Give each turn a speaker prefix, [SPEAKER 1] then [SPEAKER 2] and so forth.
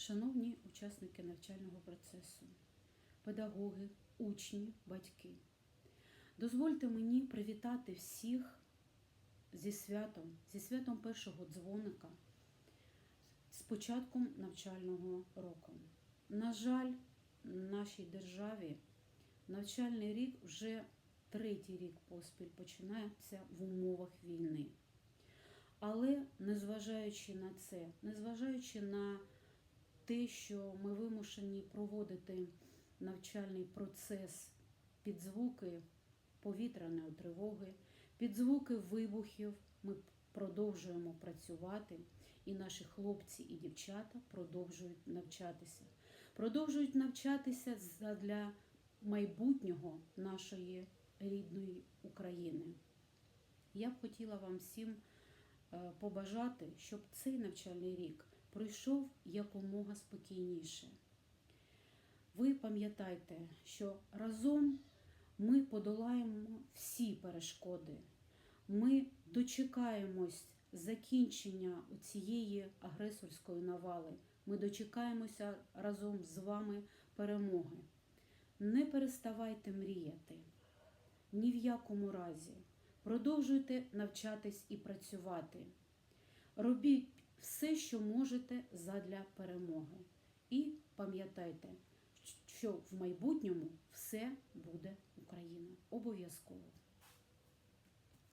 [SPEAKER 1] Шановні учасники навчального процесу, педагоги, учні, батьки, дозвольте мені привітати всіх зі святом, зі святом першого дзвоника, з початком навчального року. На жаль, нашій державі навчальний рік вже третій рік поспіль починається в умовах війни. Але незважаючи на це, незважаючи на те, що ми вимушені проводити навчальний процес під звуки повітряної тривоги, під звуки вибухів, ми продовжуємо працювати, і наші хлопці і дівчата продовжують навчатися. Продовжують навчатися для майбутнього нашої рідної України. Я б хотіла вам всім е, побажати, щоб цей навчальний рік пройшов якомога спокійніше. Ви пам'ятайте, що разом ми подолаємо всі перешкоди. Ми дочекаємось закінчення цієї агресорської навали. Ми дочекаємося разом з вами перемоги. Не переставайте мріяти ні в якому разі. Продовжуйте навчатись і працювати. Робіть все, що можете задля перемоги. І пам'ятайте, що в майбутньому все буде Україна. Обов'язково.